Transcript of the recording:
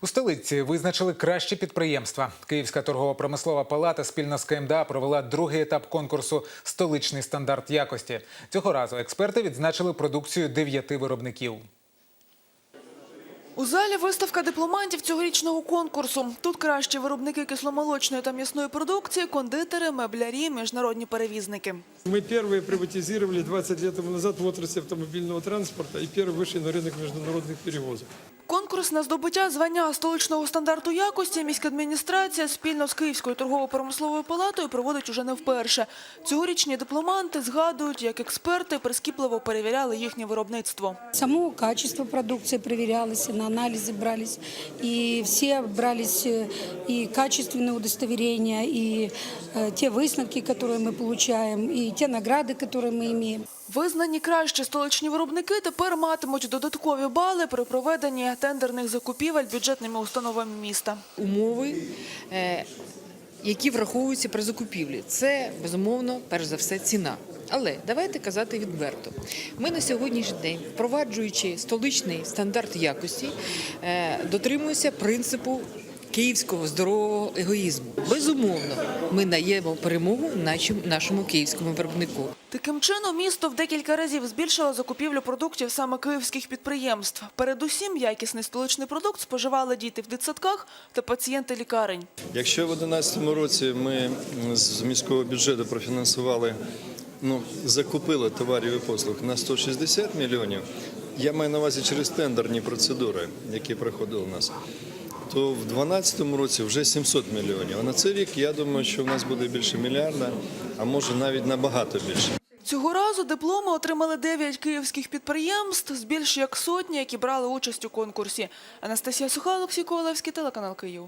У столиці визначили кращі підприємства. Київська торгово-промислова палата спільно з КМДА провела другий етап конкурсу Столичний стандарт якості. Цього разу експерти відзначили продукцію дев'яти виробників. У залі виставка дипломантів цьогорічного конкурсу. Тут кращі виробники кисломолочної та м'ясної продукції, кондитери, меблярі, міжнародні перевізники. Мы первые приватизировали 20 лет тому назад в отрасли автомобильного транспорта и первые вышли на рынок международных перевозок. Конкурс на здобуття звання столичного стандарту якості міська адміністрація спільно з Київською торгово-промисловою палатою проводить уже не вперше. Цьогорічні дипломанти згадують, як експерти прискіпливо перевіряли їхнє виробництво. Само качество продукции проверялось, и на анализы брались, и все брались э, и качественные удостоверения, и э, те выставки, которые мы получаем, и те награды, которые мы имеем. Визнані кращі столичні виробники тепер матимуть додаткові бали при проведенні тендерних закупівель бюджетними установами міста. умови, е, які враховуються при закупівлі. Це безумовно, перш за все, ціна. Але давайте казати відверто. Ми на сьогоднішній день, впроваджуючи столичний стандарт якості, е, дотримуємося принципу київського здорового егоїзму. Безумовно, ми наємо перемогу нашому, нашому київському виробнику. Таким чином, місто в декілька разів збільшило закупівлю продуктів саме київських підприємств. Передусім, якісний столичний продукт споживали діти в дитсадках та пацієнти лікарень. Якщо в 2011 році ми з міського бюджету профінансували, ну, закупили товарів і послуг на 160 мільйонів, я маю на увазі через тендерні процедури, які проходили у нас, то в 2012 році вже 700 мільйонів. А на цей рік я думаю, що в нас буде більше мільярда, а може навіть набагато більше. Цього разу дипломи отримали 9 київських підприємств з більш як сотні, які брали участь у конкурсі. Анастасія Суха, Олексій Ковалевський, телеканал Київ.